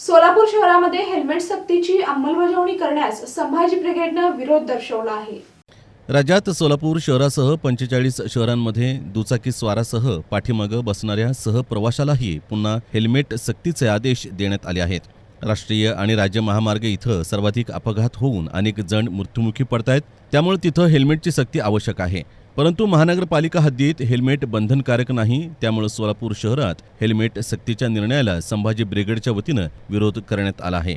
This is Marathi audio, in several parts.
सोलापूर शहरामध्ये हेल्मेट सक्तीची अंमलबजावणी करण्यास संभाजी ब्रिगेडनं विरोध दर्शवला आहे. राज्यात सोलापूर शहरासह पंचेचाळीस शहरांमध्ये दुचाकी स्वारासह पाठीमागं बसणाऱ्या सहप्रवाशालाही पुन्हा हेल्मेट सक्तीचे आदेश देण्यात आले आहेत. राष्ट्रीय आणि राज्य महामार्ग इथं सर्वाधिक अपघात होऊन अनेक जण मृत्युमुखी पडत आहेत त्यामुळे तिथं हेल्मेटची सक्ती आवश्यक आहे. परंतु महानगरपालिका हद्दीत हेल्मेट बंधनकारक नाही त्यामुळे सोलापूर शहरात हेल्मेट सक्तीच्या निर्णयाला संभाजी ब्रिगेडच्या वतीनं विरोध करण्यात आला आहे.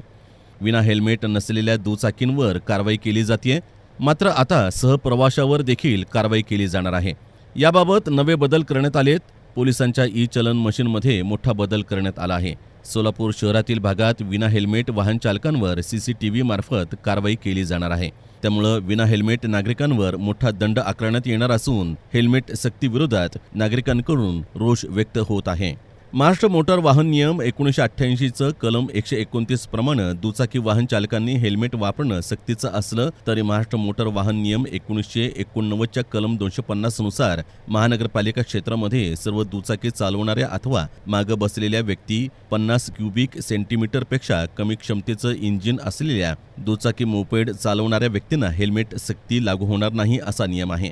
विना हेल्मेट नसलेल्या दुचाकींवर कारवाई केली जाते मात्र आता सहप्रवाशावर देखील कारवाई केली जाणार आहे. याबाबत नवे बदल करण्यात आलेत पोलिसांच्या ई चलन मशीनमध्ये मोठा बदल करण्यात आला आहे. सोलापूर शहरातील भागात विना हेल्मेट वाहन चालकांवर सीसीटीव्ही मार्फत कारवाई केली जाणार आहे. त्यामुळं विना हेल्मेट नागरिकांवर मोठा दंड आकारण्यात येणार असून हेल्मेट सक्तीविरोधात नागरिकांकडून रोष व्यक्त होत आहे. महाराष्ट्र मोटार वाहन नियम एकोणीसशे अठ्ठ्याऐंशीचं कलम एकशे एकोणतीस प्रमाणे दुचाकी वाहन चालकांनी हेल्मेट वापरणं सक्तीचं असलं तरी महाराष्ट्र मोटार वाहन नियम एकोणीसशे एकोणनव्वदच्या कलम दोनशे पन्नासनुसार महानगरपालिका क्षेत्रामध्ये सर्व दुचाकी चालवणाऱ्या अथवा मागं बसलेल्या व्यक्ती पन्नास क्युबिक सेंटीमीटरपेक्षा कमी क्षमतेचं इंजिन असलेल्या दुचाकी मोपेड चालवणाऱ्या व्यक्तींना हेल्मेट सक्ती लागू होणार नाही असा नियम आहे.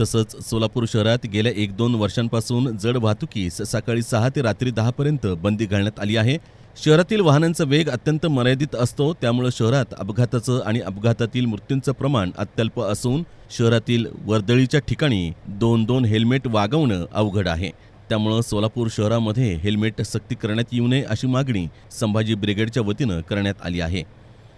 तसंच सोलापूर शहरात गेल्या एक दोन वर्षांपासून जड वाहतुकीस सकाळी सहा ते रात्री दहापर्यंत बंदी घालण्यात आली आहे. शहरातील वाहनांचा वेग अत्यंत मर्यादित असतो त्यामुळे शहरात अपघाताचं आणि अपघातातील मृत्यूंचं प्रमाण अत्यल्प असून शहरातील वर्दळीच्या ठिकाणी दोन दोन हेल्मेट वागवणं अवघड आहे. त्यामुळं सोलापूर शहरामध्ये हेल्मेट सक्ती करण्यात येऊ नये अशी मागणी संभाजी ब्रिगेडच्या वतीनं करण्यात आली आहे.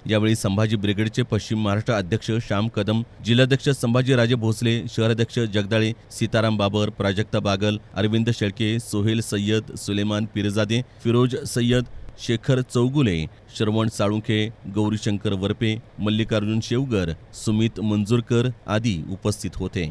यावेळी संभाजी ब्रिगेडचे पश्चिम महाराष्ट्र अध्यक्ष श्याम कदम जिल्हाध्यक्ष संभाजीराजे भोसले शहराध्यक्ष जगदाळे सीताराम बाबर प्राजक्ता बागल अरविंद शेळके सोहेल सय्यद सुलेमान पिरजादे फिरोज सय्यद शेखर चौगुले श्रवण साळुंखे गौरीशंकर वरपे मल्लिकार्जुन शेवगर सुमित मंजूरकर आदी उपस्थित होते.